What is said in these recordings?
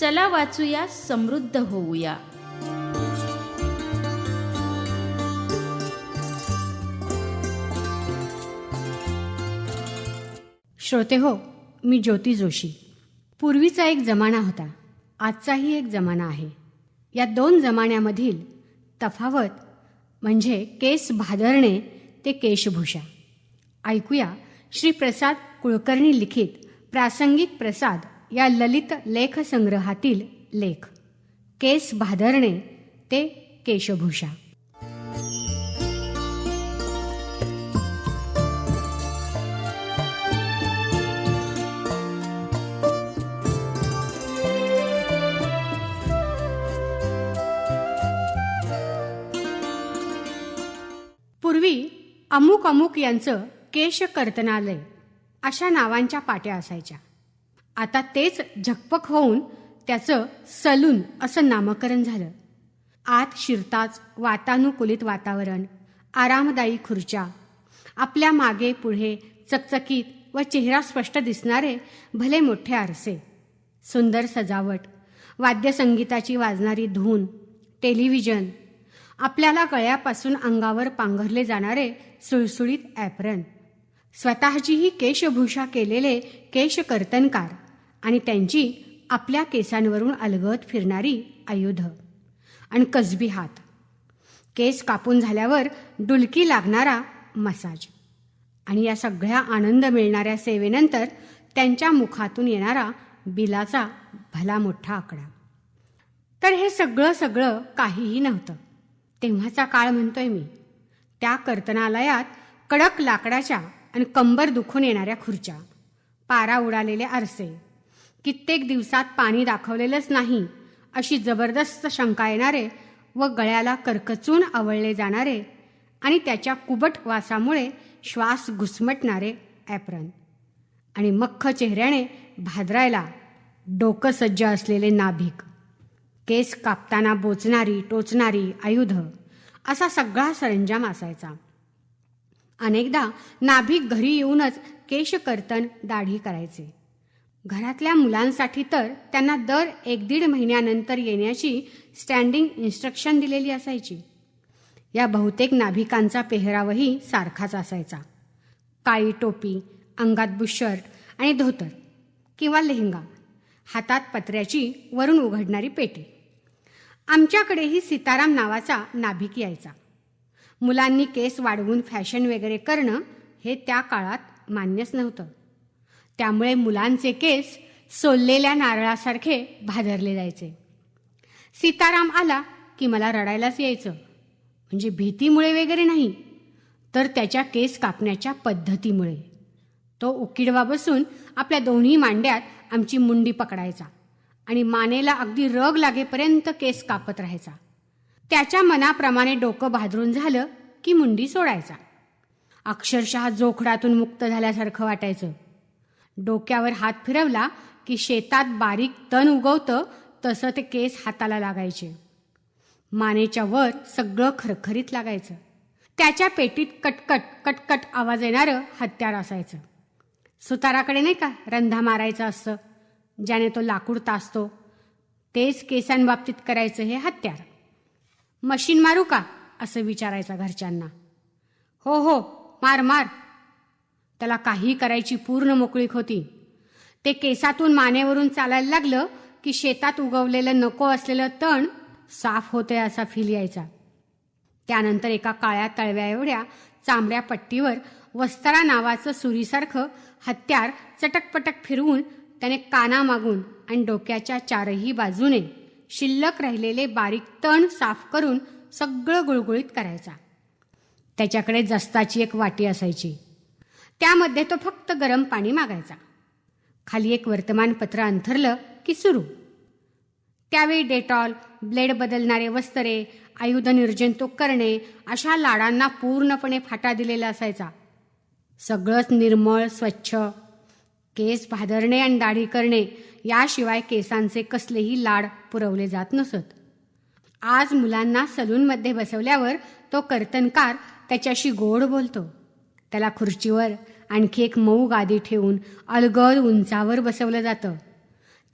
चला वाचूया समृद्ध होऊया. श्रोते हो मी ज्योती जोशी. पूर्वीचा एक जमाना होता. आजचाही एक जमाना आहे. या दोन जमान्यामधील तफावत म्हणजे केस भादरणे ते केशभूषा. ऐकूया श्री प्रसाद कुलकर्णी लिखित प्रासंगिक प्रसाद. या ललित लेखसंग्रहातील लेख. केस भादरणे ते केशभूषा. पूर्वी अमुक अमुक यांचं केश कर्तनालय अशा नावांच्या पाट्या असायच्या. आता तेच झकपक होऊन त्याचं सलून असं नामकरण झालं. आत शिरताच वातानुकूलित वातावरण आरामदायी खुर्च्या. आपल्या मागे पुढे चकचकीत व चेहरा स्पष्ट दिसणारे भले मोठे आरसे. सुंदर सजावट वाद्यसंगीताची वाजणारी धून टेलिव्हिजन. आपल्याला गळ्यापासून अंगावर पांघरले जाणारे सुळसुळीत ॲप्रन. स्वतःचीही केशभूषा केलेले केशकर्तनकार. आणि त्यांची आपल्या केसांवरून अलगत फिरणारी आयुध आणि कसबी हात. केस कापून झाल्यावर डुलकी लागणारा मसाज. आणि या सगळ्या आनंद मिळणाऱ्या सेवेनंतर त्यांच्या मुखातून येणारा बिलाचा भला मोठा आकडा. तर हे सगळं सगळं काहीही नव्हतं. तेव्हाचा काळ म्हणतोय मी. त्या कर्तनालयात कडक लाकडाच्या आणि कंबर दुखून येणाऱ्या खुर्च्या. पारा उडालेले आरसे. कित्येक दिवसात पाणी दाखवलेलंच नाही. अशी जबरदस्त शंका येणारे व गळ्याला करकचून आवळले जाणारे आणि त्याच्या कुबट वासामुळे श्वास घुसमटणारे ॲप्रन. आणि मख्ख चेहऱ्याने भादरायला डोकं सज्ज असलेले नाभिक. केस कापताना बोचणारी टोचणारी आयुध. असा सगळा सरंजाम असायचा. अनेकदा नाभिक घरी येऊनच केशकर्तन दाढी करायचे. घरातल्या मुलांसाठी तर त्यांना दर एक दीड महिन्यानंतर येण्याची स्टँडिंग इन्स्ट्रक्शन दिलेली असायची. या बहुतेक नाभिकांचा पेहरावही सारखाच असायचा. काळी टोपी अंगात बुशर्ट आणि धोतर किंवा लेहंगा हातात पत्र्याची वरून उघडणारी पेटी. आमच्याकडेही सीताराम नावाचा नाभिक यायचा. मुलांनी केस वाढवून फॅशन वगैरे करणं हे त्या काळात मान्यच नव्हतं. त्यामुळे मुलांचे केस सोललेल्या नारळासारखे भादरले जायचे. सीताराम आला की मला रडायलाच यायचं. म्हणजे भीतीमुळे वगैरे नाही तर त्याच्या केस कापण्याच्या पद्धतीमुळे. तो उकिडवा बसून आपल्या दोन्ही मांड्यात आमची मुंडी पकडायचा आणि मानेला अगदी रग लागेपर्यंत केस कापत राहायचा. त्याच्या मनाप्रमाणे डोकं भादरून झालं की मुंडी सोडायचा. अक्षरशः जोखडातून मुक्त झाल्यासारखं वाटायचं. डोक्यावर हात फिरवला की शेतात बारीक तण उगवतं तसं ते केस हाताला लागायचे. मानेच्या वर सगळं खरखरीत लागायचं. त्याच्या पेटीत कटकट कटकट आवाज येणारं हत्यार असायचं. सुताराकडे नाही का रंधा मारायचं असतं ज्याने तो लाकूड तासतो तेच केसांबाबतीत करायचं हे हत्यार. मशीन मारू का? असं विचारायचा घरच्यांना. हो हो मार मार. त्याला काही करायची पूर्ण मोकळीक होती. ते केसातून मानेवरून चालायला लागलं की शेतात उगवलेलं नको असलेलं तण साफ होते असा फील यायचा. त्यानंतर एका काळ्या तळव्या एवढ्या चांबड्या पट्टीवर वस्तारा नावाचं सुरीसारखं हत्यार चटकपटक फिरवून त्याने काना मागून आणि डोक्याच्या चारही बाजूने शिल्लक राहिलेले बारीक तण साफ करून सगळं गुळगुळीत करायचा. त्याच्याकडे जस्ताची एक वाटी असायची. त्यामध्ये तो फक्त गरम पाणी मागायचा. खाली एक वर्तमानपत्र अंथरलं की सुरू. त्यावेळी डेटॉल ब्लेड बदलणारे वस्त्रे आयुध निर्जंतुक करणे अशा लाडांना पूर्णपणे फाटा दिलेला असायचा. सगळंच निर्मळ स्वच्छ. केस भादरणे आणि दाढी करणे याशिवाय केसांचे कसलेही लाड पुरवले जात नसत. आज मुलांना सलूनमध्ये बसवल्यावर तो कर्तनकार त्याच्याशी गोड बोलतो. त्याला खुर्चीवर आणखी एक मऊ गादी ठेवून अलगद उंचावर बसवलं जातं.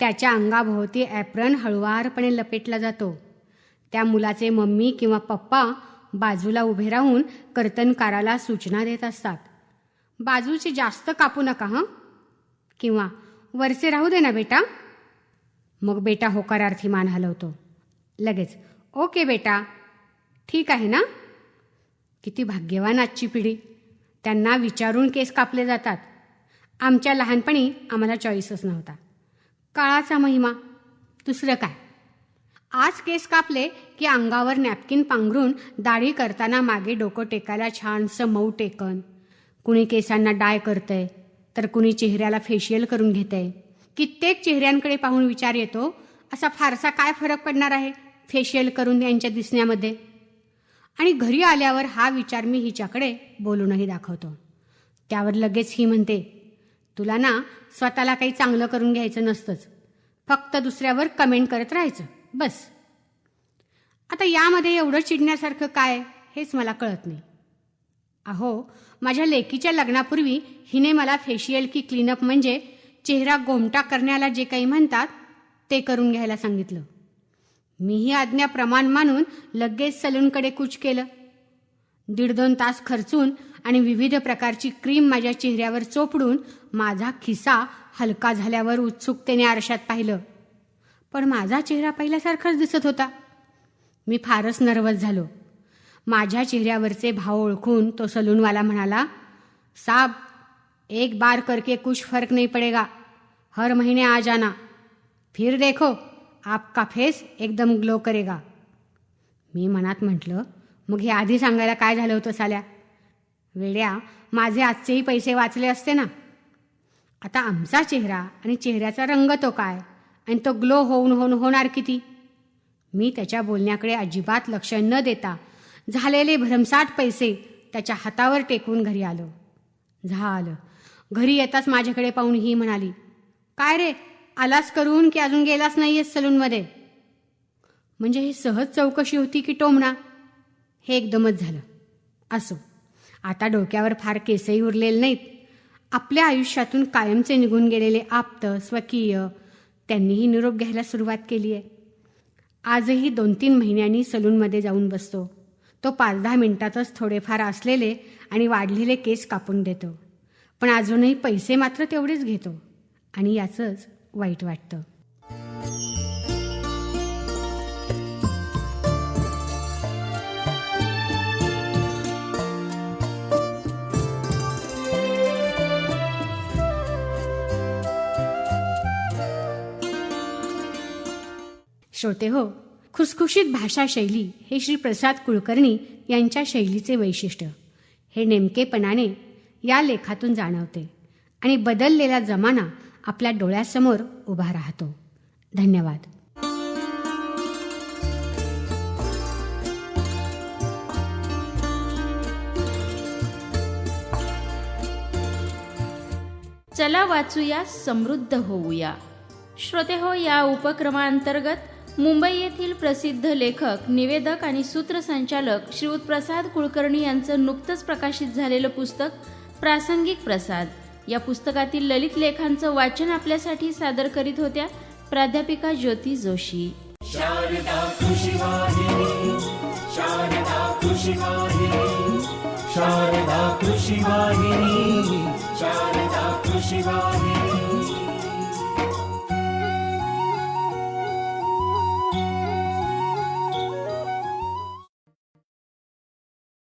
त्याच्या अंगाभोवती ॲप्रन हळुवारपणे लपेटला जातो. त्या मुलाचे मम्मी किंवा पप्पा बाजूला उभे राहून कर्तनकाराला सूचना देत असतात. बाजूचे जास्त कापू नका हं? किंवा वरचे राहू दे ना बेटा. मग बेटा होकारार्थी मान हलवतो. लगेच ओके बेटा ठीक आहे ना? किती भाग्यवान आजची पिढी. त्यांना विचारून केस कापले जातात. आमच्या लहानपणी आम्हाला चॉईसच नव्हता. काळाचा महिमा दुसरं काय? आज केस कापले की अंगावर नॅपकिन पांघरून दाढी करताना मागे डोकं टेकायला छानसं मऊ टेकन. कुणी केसांना डाय करतंय तर कुणी चेहऱ्याला फेशियल करून घेतंय. कित्येक चेहऱ्यांकडे पाहून विचार येतो असा फारसा काय फरक पडणार आहे? फेशियल करून यांच्या दिसण्यामध्ये. आणि घरी आल्यावर हा विचार मी हिच्याकडे बोलूनही दाखवतो. त्यावर लगेच ही म्हणते तुला ना स्वतःला काही चांगलं करून घ्यायचं नसतंच. फक्त दुसऱ्यावर कमेंट करत राहायचं. बस. आता यामध्ये एवढं चिडण्यासारखं काय हेच मला कळत नाही. अहो माझ्या लेकीच्या लग्नापूर्वी हिने मला फेशियल की क्लीनअप म्हणजे चेहरा गोमटा करण्याला जे काही म्हणतात ते करून घ्यायला सांगितलं. मीही आज्ञा प्रमाण मानून लगेच सलूनकडे कूच केलं. दीड दोन तास खर्चून आणि विविध प्रकारची क्रीम माझ्या चेहऱ्यावर चोपडून माझा खिसा हलका झाल्यावर उत्सुकतेने आरशात पाहिलं. पण माझा चेहरा पहिल्यासारखाच दिसत होता. मी फारच नर्वस झालो. माझ्या चेहऱ्यावरचे भाव ओळखून तो सलूनवाला म्हणाला साब एक बार करके कुछ फर्क नहीं पड़ेगा. हर महीने आ जाना. फिर देखो. आपका फेस एकदम ग्लो करेगा. मी मनात म्हटलं मग हे आधी सांगायला काय झालं होतं साल्या? वेड्या माझे आजचेही पैसे वाचले असते ना? आता आमचा चेहरा आणि चेहऱ्याचा रंग तो काय? आणि तो ग्लो होऊन होऊन होणार किती? मी त्याच्या बोलण्याकडे अजिबात लक्ष न देता झालेले भरमसाठ पैसे त्याच्या हातावर टेकवून घरी आलो. झालं. घरी येताच माझ्याकडे पाहून ही म्हणाली काय रे? आलास करून की अजून गेलास नाही आहेस सलूनमध्ये? म्हणजे ही सहज चौकशी होती की टोमणा? हे एकदमच झालं. असो आता डोक्यावर फार केसही उरलेले नाहीत. आपल्या आयुष्यातून कायमचे निघून गेलेले आप्त स्वकीय त्यांनीही निरोप घ्यायला सुरुवात केली आहे. आजही दोन तीन महिन्यांनी सलूनमध्ये जाऊन बसतो. तो पाच दहा मिनिटातच थोडेफार असलेले आणि वाढलेले केस कापून देतो. पण अजूनही पैसे मात्र तेवढेच घेतो. आणि याचंच वाईट वाटतं. श्रोते हो खुसखुशीत भाषा शैली हे श्री प्रसाद कुलकर्णी यांच्या शैलीचे वैशिष्ट्य. हे नेमकेपणाने या लेखातून जाणवते आणि बदललेला जमाना आपल्या डोळ्यासमोर उभा राहतो. धन्यवाद. चला वाचूया समृद्ध होऊया. श्रोते हो या उपक्रमाअंतर्गत मुंबई येथील प्रसिद्ध लेखक निवेदक आणि सूत्रसंचालक श्रीयुत प्रसाद कुलकर्णी यांचं नुकतंच प्रकाशित झालेलं पुस्तक प्रासंगिक प्रसाद. या पुस्तकातील ललित लेखांचं वाचन आपल्यासाठी सादर करीत होत्या प्राध्यापिका ज्योती जोशी. शारदा कृषिवाहिनी शारदा